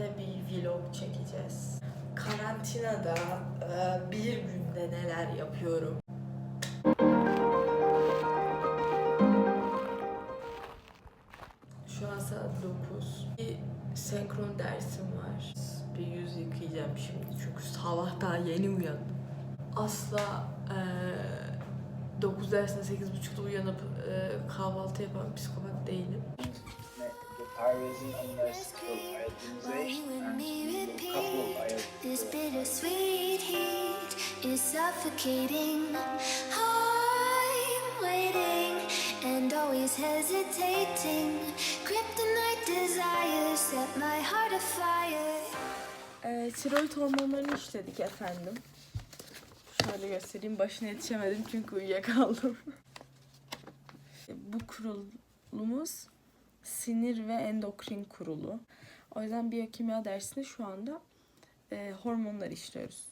birlikte bir vlog çekeceğiz. Karantinada e, bir günde neler yapıyorum. Şu an saat 9. Bir senkron dersim var. Bir yüz yıkayacağım şimdi çünkü sabah daha yeni uyandım. Asla e, 9 dersinde 8.30'da uyanıp e, kahvaltı yapan psikopat değilim. İodinization and a couple of iodines. This bittersweet heat is suffocating. I'm waiting and always hesitating. Kryptonite desires set my heart afire. E, tiroid hormonlarını işledik efendim. Şöyle göstereyim. Başına yetişemedim çünkü uyuyakaldım. Bu kurulumuz sinir ve endokrin kurulu. O yüzden biyokimya dersinde şu anda e, hormonlar işliyoruz.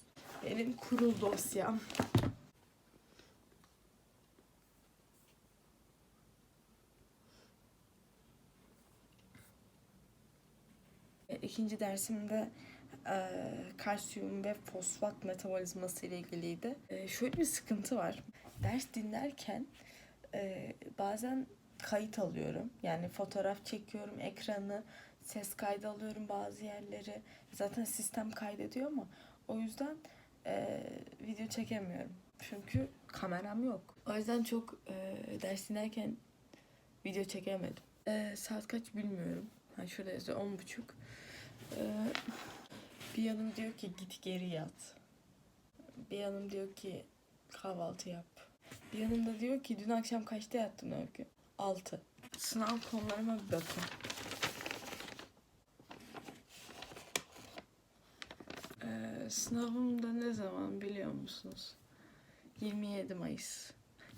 Benim kurul dosyam. E, İkinci dersimde e, kalsiyum ve fosfat metabolizması ile ilgiliydi. E, şöyle bir sıkıntı var. Ders dinlerken e, bazen kayıt alıyorum. Yani fotoğraf çekiyorum, ekranı, ses kaydı alıyorum bazı yerleri. Zaten sistem kaydediyor ama o yüzden e, video çekemiyorum. Çünkü kameram yok. O yüzden çok e, ders dinlerken video çekemedim. E, saat kaç bilmiyorum. Ha şurada yazıyor on buçuk. E, bir yanım diyor ki git geri yat. Bir yanım diyor ki kahvaltı yap. Bir yanım da diyor ki dün akşam kaçta yattın Öykü? 6. Sınav konularıma bir bakın. Ee, sınavım ne zaman biliyor musunuz? 27 Mayıs.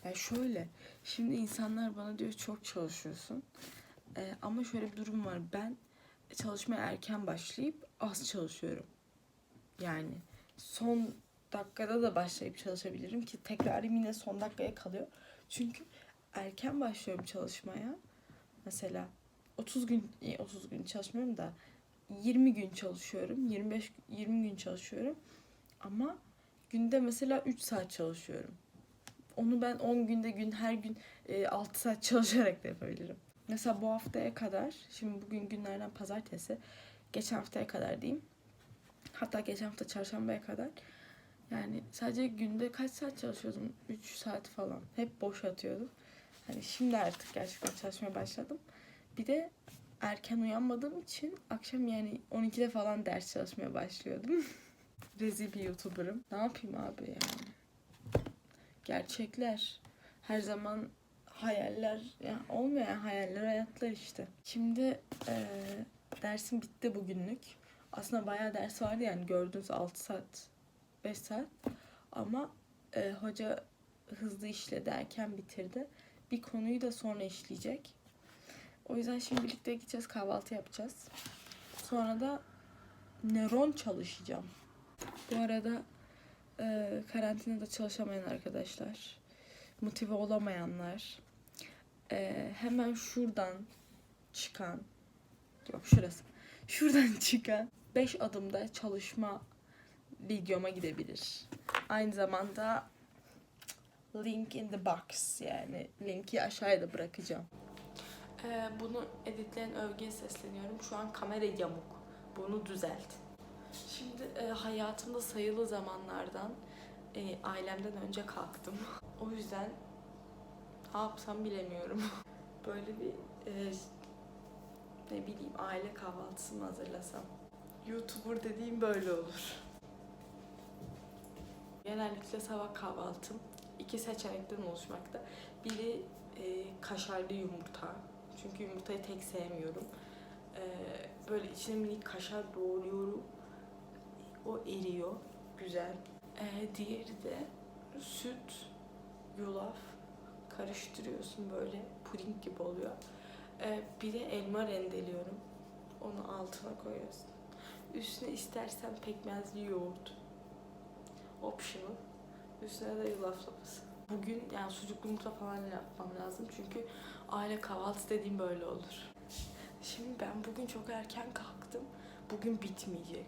Ya şöyle, şimdi insanlar bana diyor çok çalışıyorsun. Ee, ama şöyle bir durum var. Ben çalışmaya erken başlayıp az çalışıyorum. Yani son dakikada da başlayıp çalışabilirim ki tekrarım yine son dakikaya kalıyor. Çünkü erken başlıyorum çalışmaya. Mesela 30 gün e, 30 gün çalışmıyorum da 20 gün çalışıyorum. 25 20 gün çalışıyorum. Ama günde mesela 3 saat çalışıyorum. Onu ben 10 günde gün her gün e, 6 saat çalışarak da yapabilirim. Mesela bu haftaya kadar, şimdi bugün günlerden pazartesi, geçen haftaya kadar diyeyim. Hatta geçen hafta çarşambaya kadar. Yani sadece günde kaç saat çalışıyordum? 3 saat falan. Hep boş atıyordum. Hani şimdi artık gerçekten çalışmaya başladım. Bir de erken uyanmadığım için akşam yani 12'de falan ders çalışmaya başlıyordum. Rezil bir YouTuber'ım. Ne yapayım abi yani? Gerçekler. Her zaman hayaller, yani olmayan hayaller hayatlar işte. Şimdi eee dersim bitti bugünlük. Aslında bayağı ders vardı yani gördüğünüz 6 saat, 5 saat. Ama e, hoca hızlı işledi, erken bitirdi. Bir konuyu da sonra işleyecek. O yüzden şimdi birlikte gideceğiz, kahvaltı yapacağız. Sonra da nöron çalışacağım. Bu arada e, karantinada çalışamayan arkadaşlar, motive olamayanlar, e, hemen şuradan çıkan, yok şurası, şuradan çıkan 5 adımda çalışma videoma gidebilir. Aynı zamanda link in the box yani linki aşağıya da bırakacağım. Ee, bunu editleyen övgüye sesleniyorum. Şu an kamera yamuk. Bunu düzelt. Şimdi e, hayatımda sayılı zamanlardan e, ailemden önce kalktım. O yüzden ne yapsam bilemiyorum. Böyle bir e, ne bileyim aile kahvaltısı mı hazırlasam. YouTuber dediğim böyle olur. Genellikle sabah kahvaltım iki seçenekten oluşmakta. Biri e, kaşarlı yumurta. Çünkü yumurtayı tek sevmiyorum. E, böyle içine minik kaşar doğruyorum. O eriyor. Güzel. E, diğeri de süt, yulaf karıştırıyorsun böyle puding gibi oluyor. E, bir de elma rendeliyorum. Onu altına koyuyorsun. Üstüne istersen pekmezli yoğurt. Optional. Üstüne de yulaf sopası. Bugün yani sucuklu yumurta falan yapmam lazım. Çünkü aile kahvaltısı dediğim böyle olur. Şimdi ben bugün çok erken kalktım. bugün bitmeyecek.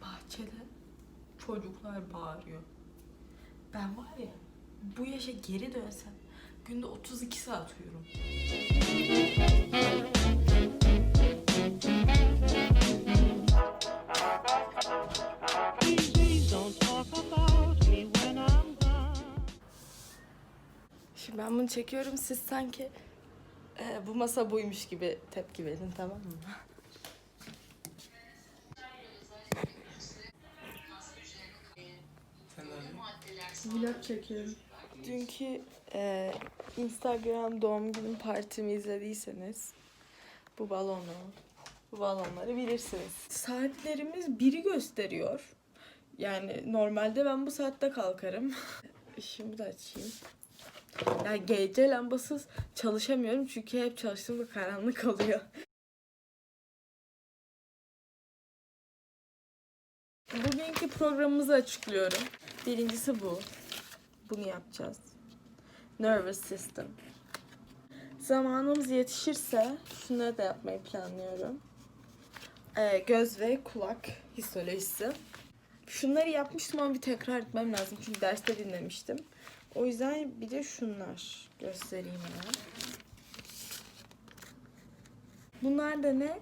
Bahçede çocuklar bağırıyor. Ben var ya bu yaşa geri dönsem günde 32 saat gone. Şimdi ben bunu çekiyorum siz sanki e, bu masa buymuş gibi tepki verin tamam mı? Vlog çekiyorum. Dünkü e, Instagram doğum günü partimi izlediyseniz bu balonu, bu balonları bilirsiniz. Saatlerimiz biri gösteriyor. Yani normalde ben bu saatte kalkarım. Şimdi de açayım. Ya gece lambasız çalışamıyorum çünkü hep çalıştığımda karanlık oluyor. Bugünkü programımızı açıklıyorum. Birincisi bu. Bunu yapacağız. Nervous system. Zamanımız yetişirse şunları da yapmayı planlıyorum. Ee, göz ve kulak histolojisi. Şunları yapmıştım ama bir tekrar etmem lazım çünkü derste dinlemiştim. O yüzden bir de şunlar göstereyim hemen. Bunlar da ne?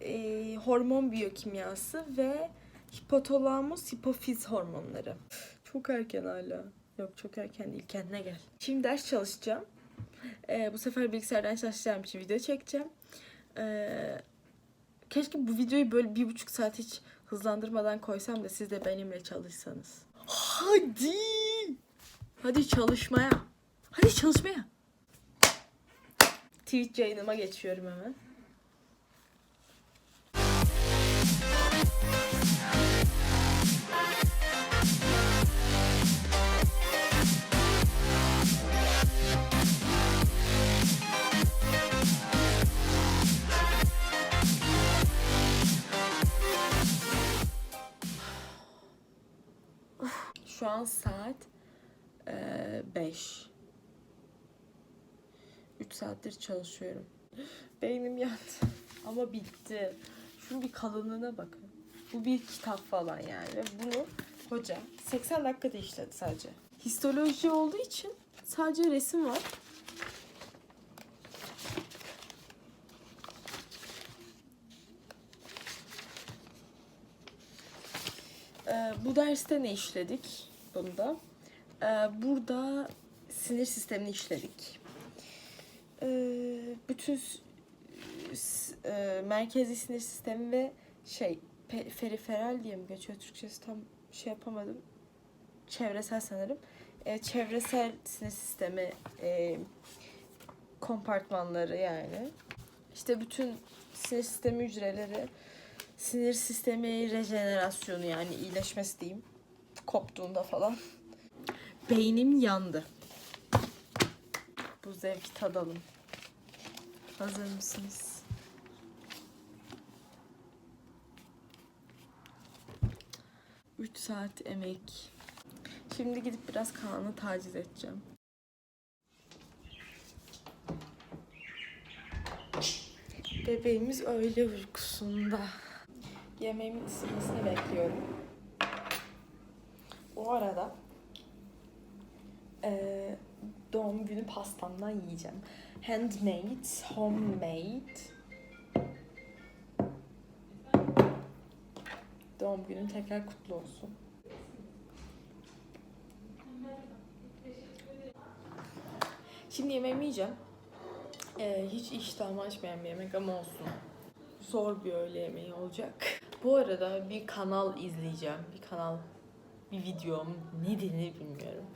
Ee, hormon biyokimyası ve hipotalamus hipofiz hormonları. Çok erken hala. Yok çok erken değil kendine gel. Şimdi ders çalışacağım. Ee, bu sefer bilgisayardan çalışacağım için video çekeceğim. Ee, keşke bu videoyu böyle bir buçuk saat hiç hızlandırmadan koysam da siz de benimle çalışsanız. Hadi! Hadi çalışmaya. Hadi çalışmaya. Twitch yayınıma geçiyorum hemen. Şu an saat 5. 3 saattir çalışıyorum. Beynim yandı. Ama bitti. Şunun bir kalınlığına bakın. Bu bir kitap falan yani. Ve bunu hoca 80 dakikada işledi sadece. Histoloji olduğu için sadece resim var. Ee, bu derste ne işledik? Bunda. Ee, burada sinir sistemini işledik. Ee, bütün e, merkezi sinir sistemi ve şey pe- periferal diye mi geçiyor Türkçesi tam şey yapamadım. Çevresel sanırım. Ee, çevresel sinir sistemi e, kompartmanları yani. İşte bütün sinir sistemi hücreleri sinir sistemi rejenerasyonu yani iyileşmesi diyeyim. Koptuğunda falan. Beynim yandı. Bu zevki tadalım. Hazır mısınız? Üç saat emek. Şimdi gidip biraz Kaan'ı taciz edeceğim. Bebeğimiz öyle uykusunda. Yemeğimin ısınmasını bekliyorum. O arada eee, doğum günü pastamdan yiyeceğim. Handmade, homemade. Doğum günün tekrar kutlu olsun. Şimdi yemeğimi yiyeceğim. Ee, hiç iştahımı açmayan bir yemek ama olsun. Zor bir öğle yemeği olacak. Bu arada bir kanal izleyeceğim. Bir kanal, bir videom. Ne denir bilmiyorum.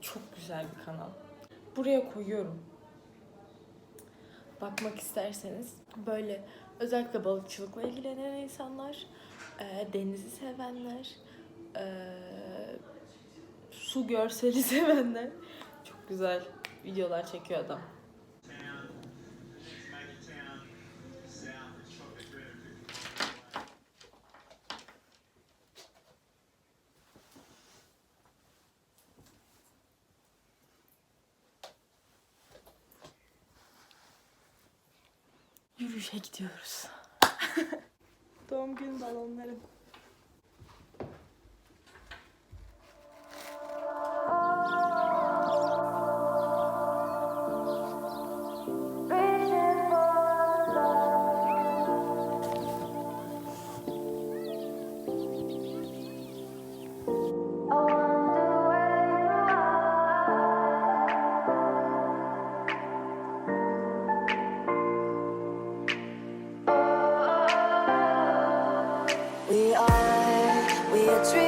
Çok güzel bir kanal. Buraya koyuyorum. Bakmak isterseniz böyle özellikle balıkçılıkla ilgilenen insanlar, e, denizi sevenler, e, su görseli sevenler çok güzel videolar çekiyor adam. Yürüyüşe gidiyoruz. Doğum günü balonlarım. dream.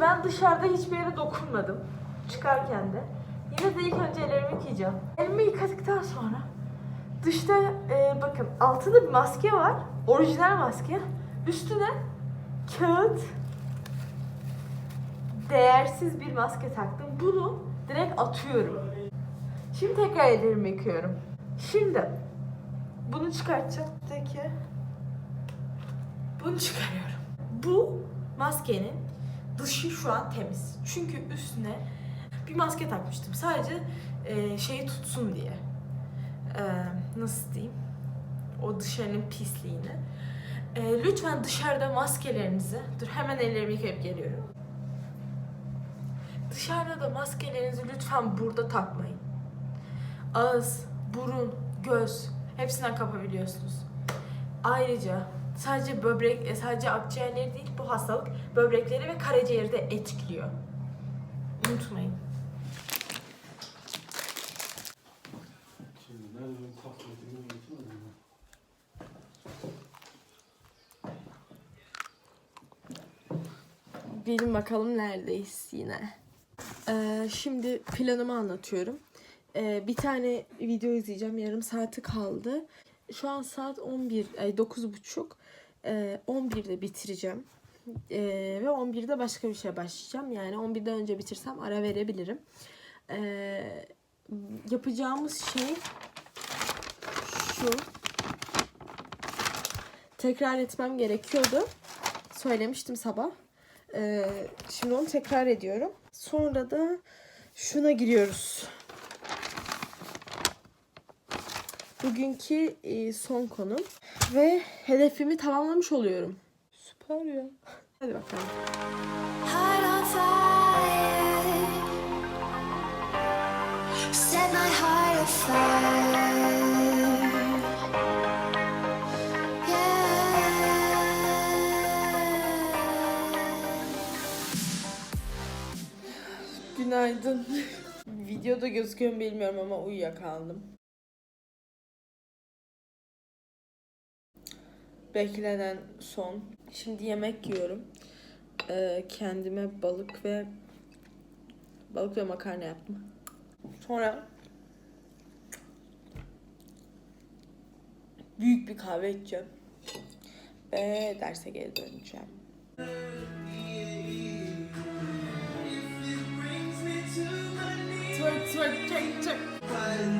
Ben dışarıda hiçbir yere dokunmadım. Çıkarken de. Yine de ilk önce ellerimi yıkayacağım. Elimi yıkadıktan sonra dışta e, bakın altında bir maske var. Orijinal maske. Üstüne kağıt değersiz bir maske taktım. Bunu direkt atıyorum. Şimdi tekrar ellerimi yıkıyorum. Şimdi bunu çıkartacağım. Peki. Bunu çıkarıyorum. Bu maskenin dışı şu an temiz. Çünkü üstüne bir maske takmıştım. Sadece e, şeyi tutsun diye. E, nasıl diyeyim? O dışarının pisliğini. E, lütfen dışarıda maskelerinizi... Dur hemen ellerimi yıkayıp geliyorum. Dışarıda da maskelerinizi lütfen burada takmayın. Ağız, burun, göz hepsinden kapabiliyorsunuz. Ayrıca sadece böbrek, e, sadece akciğerleri değil bu hastalık böbrekleri ve karaciğeri de etkiliyor. Unutmayın. Şimdi nerede benim kahvetimi getirmedin mi? Bilin bakalım neredeyiz yine. Ee, şimdi planımı anlatıyorum. Ee, bir tane video izleyeceğim. Yarım saati kaldı. Şu an saat 11, ay 9.30. Ee, 11'de bitireceğim. Ee, ve 11'de başka bir şeye başlayacağım. Yani 11'den önce bitirsem ara verebilirim. Ee, yapacağımız şey şu. Tekrar etmem gerekiyordu. Söylemiştim sabah. Ee, şimdi onu tekrar ediyorum. Sonra da şuna giriyoruz. Bugünkü e, son konum. Ve hedefimi tamamlamış oluyorum. Süper ya. Hadi bakalım. Set my heart afire. Günaydın. Videoda gözüküyor mu bilmiyorum ama uyuyakaldım. Beklenen son. Şimdi yemek yiyorum. Ee, kendime balık ve balık ve makarna yaptım. Sonra büyük bir kahve içeceğim. Ve derse geri döneceğim. Twerk, twerk, twerk, twerk.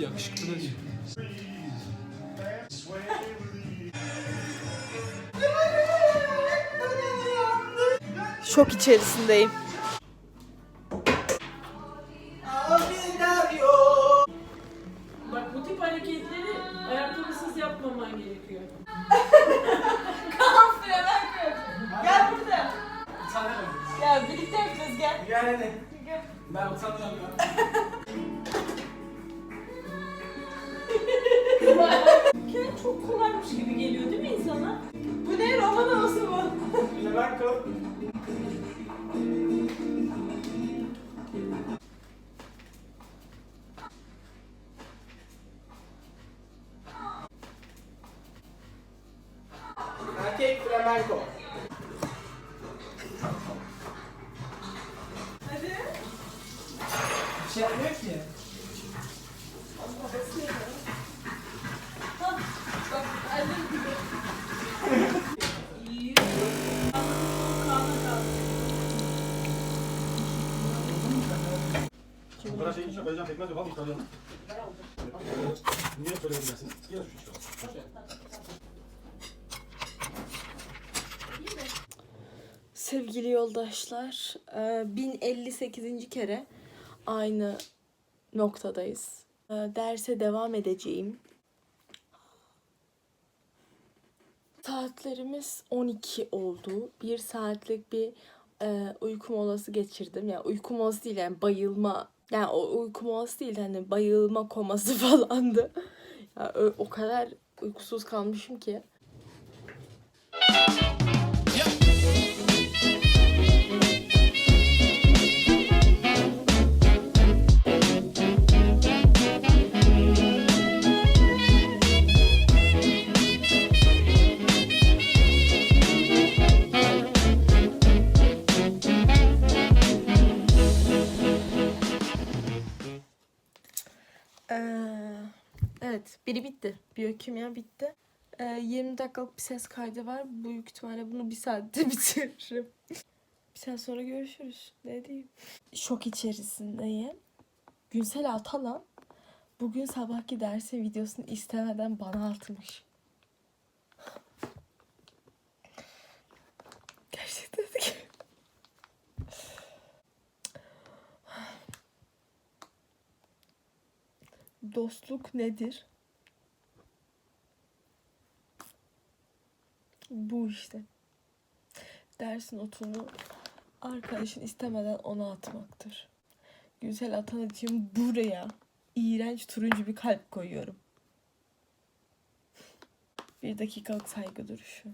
Yakışıklı da değil. Şok içerisindeyim. Bak bu tip hareketleri ayakkabısız yapmaman gerekiyor. Gel burada. utanıyorum. Gel birlikte yapacağız gel. Gel hadi. Ben utanıyorum ya. Ki. Sevgili yoldaşlar, e, 1058. kere aynı noktadayız. E, Derse devam edeceğim. Saatlerimiz 12 oldu. Bir saatlik bir e, uyku molası geçirdim. Yani uyku molası değil yani bayılma. Yani o uyku molası değil hani bayılma koması falandı. Ya, ö- o kadar uykusuz kalmışım ki. Ee, evet, biri bitti. Biyokimya bitti. Ee, 20 dakikalık bir ses kaydı var. Büyük ihtimalle bunu bir saatte bitiririm. bir saat sonra görüşürüz. Ne diyeyim? Şok içerisindeyim. Günsel Atalan bugün sabahki dersin videosunu istemeden bana atmış. Gerçekten de Dostluk nedir? Bu işte. Dersin notunu arkadaşın istemeden ona atmaktır. Güzel atan için buraya iğrenç turuncu bir kalp koyuyorum. Bir dakikalık saygı duruşu.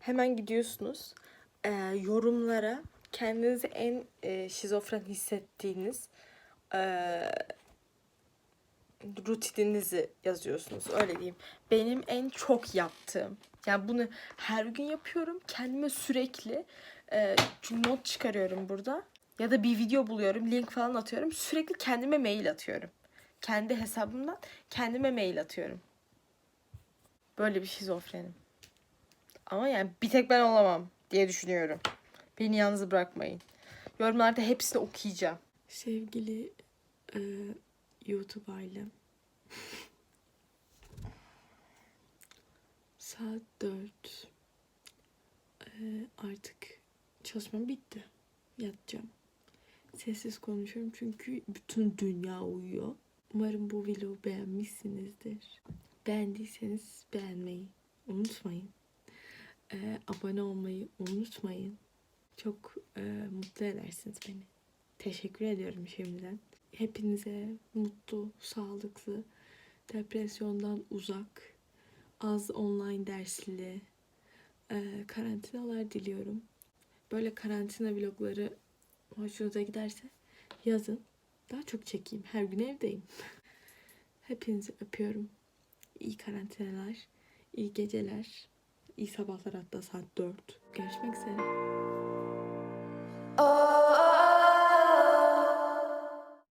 Hemen gidiyorsunuz. Ee, yorumlara kendinizi en e, şizofren hissettiğiniz e, rutininizi yazıyorsunuz. Öyle diyeyim. Benim en çok yaptığım yani bunu her gün yapıyorum. Kendime sürekli e, çünkü not çıkarıyorum burada. Ya da bir video buluyorum. Link falan atıyorum. Sürekli kendime mail atıyorum. Kendi hesabımdan kendime mail atıyorum. Böyle bir şizofrenim. Ama yani bir tek ben olamam diye düşünüyorum. Beni yalnız bırakmayın. Yorumlarda hepsini okuyacağım. Sevgili e, YouTube ailem. Saat 4. E, artık çalışmam bitti. Yatacağım. Sessiz konuşuyorum çünkü bütün dünya uyuyor. Umarım bu vlogu beğenmişsinizdir. Beğendiyseniz beğenmeyi unutmayın. E, abone olmayı unutmayın. Çok e, mutlu edersiniz beni. Teşekkür ediyorum şimdiden. Hepinize mutlu, sağlıklı, depresyondan uzak, az online dersli e, karantinalar diliyorum. Böyle karantina vlogları hoşunuza giderse yazın. Daha çok çekeyim. Her gün evdeyim. Hepinizi öpüyorum. İyi karantinalar, iyi geceler, iyi sabahlar hatta saat 4. Görüşmek üzere.